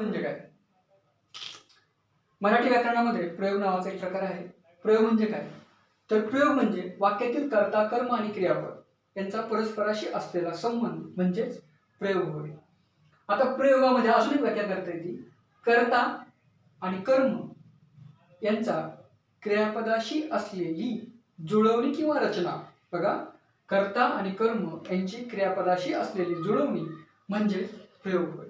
म्हणजे काय? मराठी व्याकरणामध्ये प्रयोग नावाचा एक प्रकार आहे. प्रयोग म्हणजे काय? तर प्रयोग म्हणजे वाक्यातील कर्ता कर्म आणि क्रियापद यांचा परस्पराशी असलेला संबंध म्हणजेच प्रयोग होय. आता प्रयोगामध्ये अजून एक व्याख्या करता येते. कर्ता आणि कर्म यांचा क्रियापदाशी असलेली जुळवणी किंवा रचना. बघा कर्ता आणि कर्म यांची क्रियापदाशी असलेली जुळवणी म्हणजे प्रयोग होय.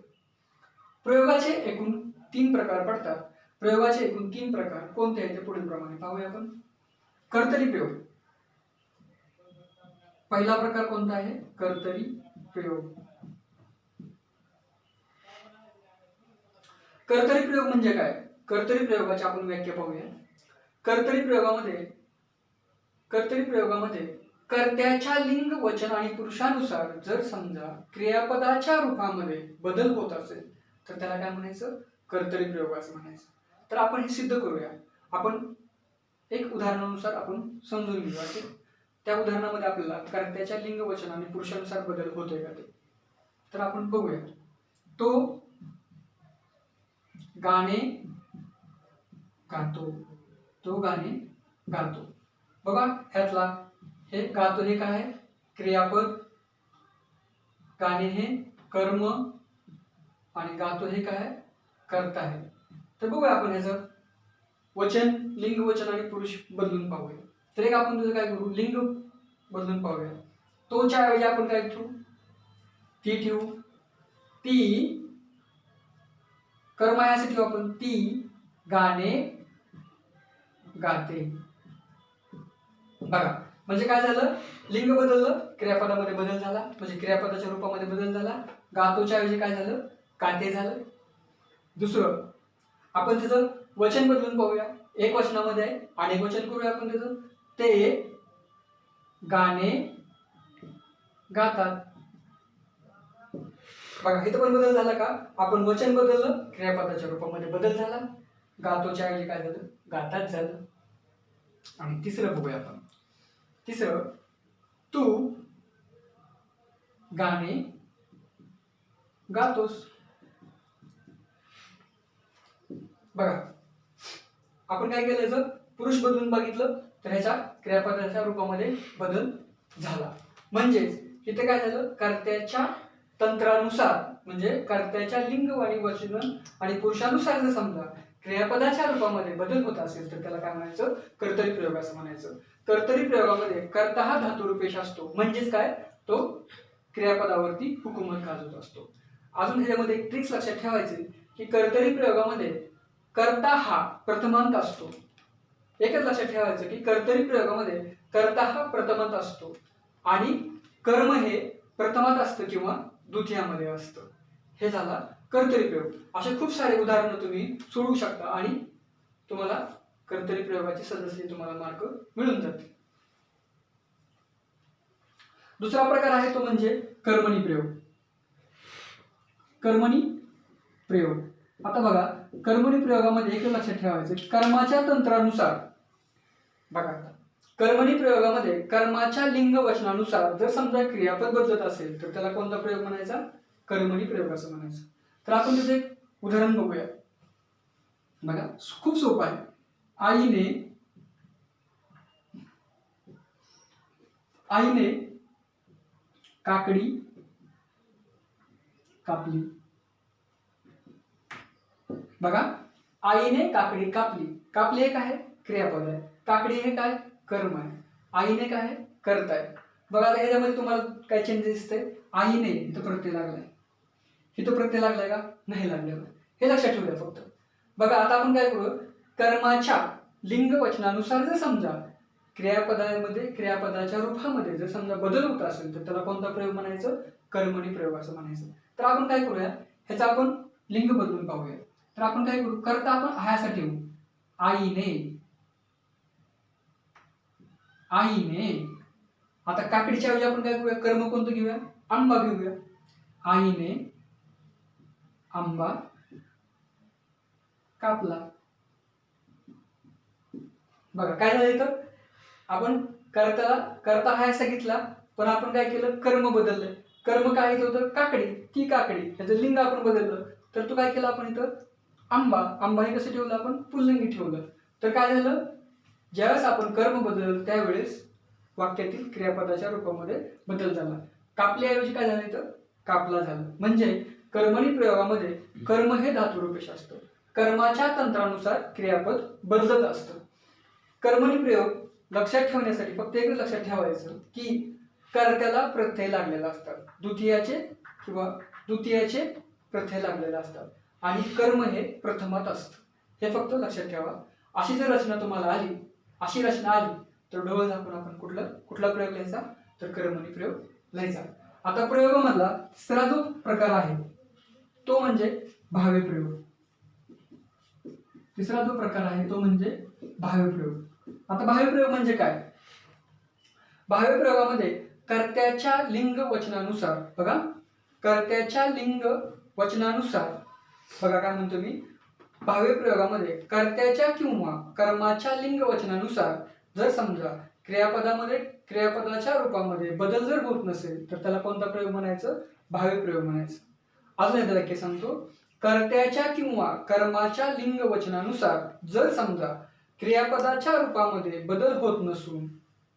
प्रयोगाचे एकूण तीन प्रकार पडतात. प्रयोगाचे एकूण तीन प्रकार कोणते आहेत ते पुढील प्रमाणे पाहूया आपण. कर्तरी प्रयोग. पहिला प्रकार कोणता आहे? कर्तरी प्रयोग. कर्तरी प्रयोग म्हणजे काय? कर्तरी प्रयोगाची आपण व्याख्या पाहूया. कर्तरी प्रयोगामध्ये कर्तरी प्रयोगामध्ये कर्त्याच्या लिंग वचन आणि पुरुषानुसार जर समजा क्रियापदाच्या रूपामध्ये बदल होत असेल तर त्याला काय म्हणायचं? कर्तरी प्रयोग असं म्हणायचं. तर आपण हे सिद्ध करूया. आपण एक उदाहरणानुसार आपण समजून घेऊया की त्या उदाहरणामध्ये आपल्याला कारण त्याच्या लिंगवचन आणि पुरुषानुसार बदल होतोय का ते? तर आपण बघूया. तो गाणे गातो. तो गाणे गातो. बघा ह्यातला हे गातो हे काय क्रियापद. गाणे हे कर्म आणि गातो हे काय? करता आहे तर बघूया आपण ह्याचं वचन लिंग वचन आणि पुरुष बदलून पाहूया. तर एक आपण तुझं काय करू? लिंग बदलून पाहूया. तोच्या ऐवजी आपण काय ठेवू ती ठेवू. ती कर्म यासाठी ठेवू आपण. ती गाणे गाते. बघा. म्हणजे काय झालं? लिंग बदललं क्रियापदामध्ये बदल झाला. म्हणजे क्रियापदाच्या रूपामध्ये बदल झाला. गातोच्या ऐवजी काय झालं? गाते झालं? दुसरं आपण त्याचं वचन बदलून पाहूया. एक वचनामध्ये आहे अनेक वचन करूया आपण त्याचं. ते गाणे गातात. बघा इथं पण बदल झाला का? आपण वचन बदललं क्रियापदाच्या रूपामध्ये बदल झाला. गातोच्या ऐवजी काय झालं? गातात झालं. आणि तिसरं बघूया आपण. तिसरं तू गाणे गातोस. बघा. आपण काय केलं याचं? पुरुष बदलून बघितलं तर ह्याच्या क्रियापदाच्या रूपामध्ये बदल झाला. म्हणजेच इथे काय झालं? कर्त्याच्या तंत्रानुसार म्हणजे कर्त्याच्या लिंग आणि वचन आणि पुरुषानुसार जर समजा क्रियापदाच्या रूपामध्ये बदल होत असेल तर त्याला काय म्हणायचं? कर्तरी प्रयोग असं म्हणायचं. कर्तरी प्रयोगामध्ये कर्ता हा धातुरूपेश असतो. म्हणजेच काय? तो क्रियापदावरती हुकूमत गाजवत असतो. अजून ह्याच्यामध्ये एक ट्रिक्स लक्षात ठेवायची की कर्तरी प्रयोगामध्ये कर्ता हा प्रथमांत असतो. एकच लक्षात ठेवायचं की कर्तरी प्रयोगामध्ये कर्ता हा प्रथमांत असतो. आणि कर्म हे प्रथमात असतं किंवा द्वितीयामध्ये असतं. हे झाला कर्तरी प्रयोग. असे खूप सारे उदाहरणं तुम्ही सोडवू शकता आणि तुम्हाला कर्तरी प्रयोगाचे सदस्य तुम्हाला मार्क मिळून जातील. दुसरा प्रकार आहे तो म्हणजे कर्मणी प्रयोग. कर्मणी प्रयोग. आता बघा कर्मणी प्रयोगामध्ये एक लक्षात ठेवायचं कर्माच्या तंत्रानुसार बघा कर्मणी प्रयोगामध्ये कर्माच्या लिंग वचनानुसार जर समजा क्रियापद बदलत असेल तर त्याला कोणता प्रयोग म्हणायचा? कर्मणी प्रयोग असं म्हणायचं. तर आपण त्याचं एक उदाहरण बघूया. बघा खूप सोपं आहे. आईने आईने काकडी कापली. बघा आईने काकडी कापली. कापली हे काय क्रियापद आहे. काकडी हे काय? कर्म आहे. आईने काय आहे? करत आहे. बघा आता ह्याच्यामध्ये तुम्हाला काय चेंजेस दिसतंय? आईने इथं प्रत्यय लागलाय. इथं प्रत्यय लागलाय का? नाही लागलेला हे लक्षात ठेवूया फक्त. बघा आता आपण काय करू? कर्माच्या लिंग वचनानुसार जर समजा क्रियापदामध्ये क्रियापदाच्या रूपामध्ये जर समजा बदल होत असेल तर त्याला कोणता प्रयोग म्हणायचं? कर्मणी प्रयोग असं म्हणायचं. तर आपण काय करूया? ह्याचा आपण लिंग बदलून पाहूया. तर आपण काय करू? करता आपण आयासाठी येऊ. आईने. आईने. आता काकडीच्या ऐवजी आपण काय करूया? कर्म कोणतं घेऊया? आंबा घेऊया. आईने आंबा कापला. बघा काय झालं इथं? आपण करता करता हाय सांगितला पण आपण काय केलं? कर्म बदललंय कर्म काय होतं? काकडी. ती काकडी. त्याचं लिंग आपण बदललं. तर तू काय केलं आपण इथं? आंबा आंबा हे कसं ठेवलं आपण? पुल्लिंगी ठेवलं. तर काय झालं? ज्यावेळेस आपण कर्म बदल त्यावेळेस वाक्यातील क्रियापदाच्या रूपामध्ये बदल झाला. कापल्याऐवजी काय झालं इथं? कापला झालं. म्हणजे कर्मणी प्रयोगामध्ये कर्म हे धातुरूपेश असतं कर्माच्या तंत्रानुसार क्रियापद बदलत असतं. कर्मणी प्रयोग लक्षात ठेवण्यासाठी फक्त एकच लक्षात ठेवायचं की कर्त्याला प्रत्यय लागलेला असतात. द्वितीयाचे किंवा द्वितीयाचे प्रत्यय लागलेला असतात. आणि कर्म हे प्रथमात असतं. हे फक्त लक्षात ठेवा. अशी जर रचना तुम्हाला आली अशी रचना आली तर डोळे झाकून आपण कुठला कुठला प्रयोग लिहायचा? तर कर्मणी प्रयोग लिहायचा. आता प्रयोगामधला तिसरा जो प्रकार आहे तो म्हणजे भावे प्रयोग. तिसरा जो प्रकार आहे तो म्हणजे भावे प्रयोग. आता भावे प्रयोग म्हणजे काय? भावे प्रयोगामध्ये कर्त्याच्या लिंग वचनानुसार बघा. कर्त्याच्या लिंग वचनानुसार बघा काय म्हणतो मी. भावे प्रयोगामध्ये कर्त्याच्या किंवा कर्माच्या लिंग वचनानुसार जर समजा क्रियापदामध्ये क्रियापदाच्या रूपामध्ये बदल जर होत नसेल तर त्याला कोणता प्रयोग म्हणायचं? भावे प्रयोग म्हणायचं. अजून एकदा वाक्य सांगतो. कर्त्याच्या किंवा कर्माच्या लिंग वचनानुसार जर समजा क्रियापदाच्या रूपामध्ये बदल होत नसून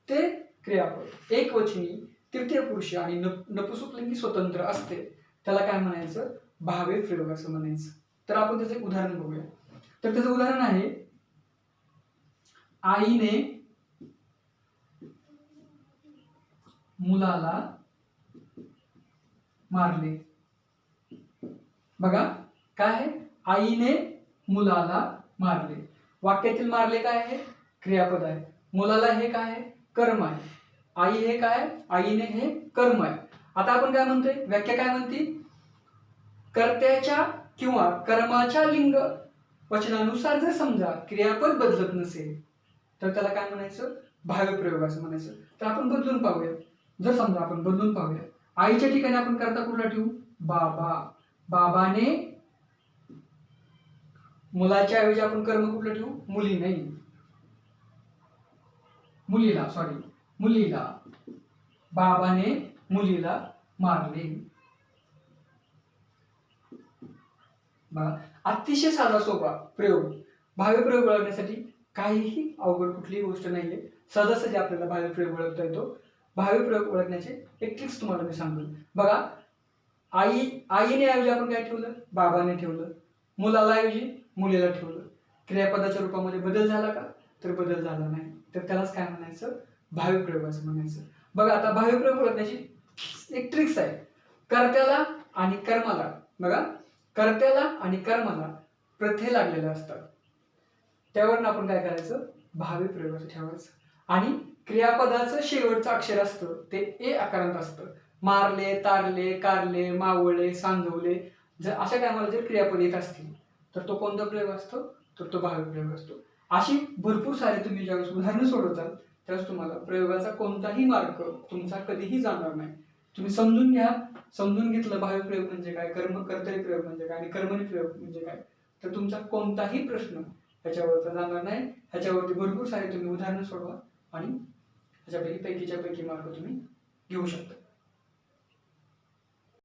ते क्रियापद एक वचनी तृतीय पुरुष आणि नप नपुसकलिंगी स्वतंत्र असते. त्याला काय म्हणायचं? भावे प्रयोग असं म्हणायचं तर आपण त्याचं एक उदाहरण बघूया. तर त्याचं उदाहरण आहे आईने मुलाला मारले. बघा काय आहे? आईने मुलाला मारले. वाक्यातील मारले काय आहे? क्रियापद आहे. मुलाला हे काय आहे? कर्म आहे. आई हे काय आहे? आईने हे कर्म आहे. आता आपण काय म्हणतोय? व्याख्या काय म्हणते? कर्त्याच्या किंवा कर्माच्या लिंग वचनानुसार जर समजा क्रियापद बदलत नसेल तर त्याला काय म्हणायचं? भावप्रयोग असं म्हणायचं. तर आपण बदलून पाहूया जर समजा आपण बदलून पाहूया आईच्या ठिकाणी आपण करता कुठला ठेवू? बाबा. बाबाने मुलाच्या ऐवजी आपण कर्म कुठलं ठेवू? मुली नाही. मुलीला सॉरी मुलीला. बाबाने मुलीला मारले बघा अतिशय साधा सोपा प्रयोग. भाव्यप्रयोग ओळखण्यासाठी काहीही अवघड कुठलीही गोष्ट नाहीये. सहजासहजी आपल्याला भाव्य प्रयोग ओळखता येतो. भाव्यप्रयोग ओळखण्याचे एक ट्रिक्स तुम्हाला मी सांगतो. बघा आई आईने ऐवजी आपण काय ठेवलं? बाबाने ठेवलं. मुलाला ऐवजी मुलीला ठेवलं. क्रियापदाच्या रूपामध्ये बदल झाला का? तर बदल झाला नाही. तर त्यालाच काय म्हणायचं? भाव्य प्रयोग असं म्हणायचं. बघा आता भाव्यप्रयोग ओळखण्याची एक ट्रिक्स आहे. कर्त्याला आणि कर्माला. बघा कर्त्याला आणि कर्माला प्रथे लागलेल्या असतात. त्यावरून आपण काय करायचं? भावी प्रयोगाचं ठेवायचं. आणि क्रियापदाचं शेवटचं अक्षर असतं ते ए आकारांत असतं. मारले तारले कारले मावळे सांगवले जर अशा टायमाला जर क्रियापद येत असतील तर तो कोणता प्रयोग असतो? तर तो भावी प्रयोग असतो. अशी भरपूर सारे तुम्ही ज्यावेळेस उदाहरणं सोडवताल त्यावेळेस तुम्हाला प्रयोगाचा कोणताही मार्ग तुमचा कधीही जाणार नाही. तुम्ही समजून घ्या. समजून घेतलं भावी प्रयोग म्हणजे काय कर्म कर्तरी प्रयोग म्हणजे काय आणि कर्मणी प्रयोग म्हणजे काय? तर तुमचा कोणताही प्रश्न ह्याच्यावरचा जाणार नाही. ह्याच्यावरती भरपूर सारे तुम्ही उदाहरणं सोडवा आणि ह्याच्यापैकी पैकीच्या पैकी मार्क तुम्ही घेऊ शकता.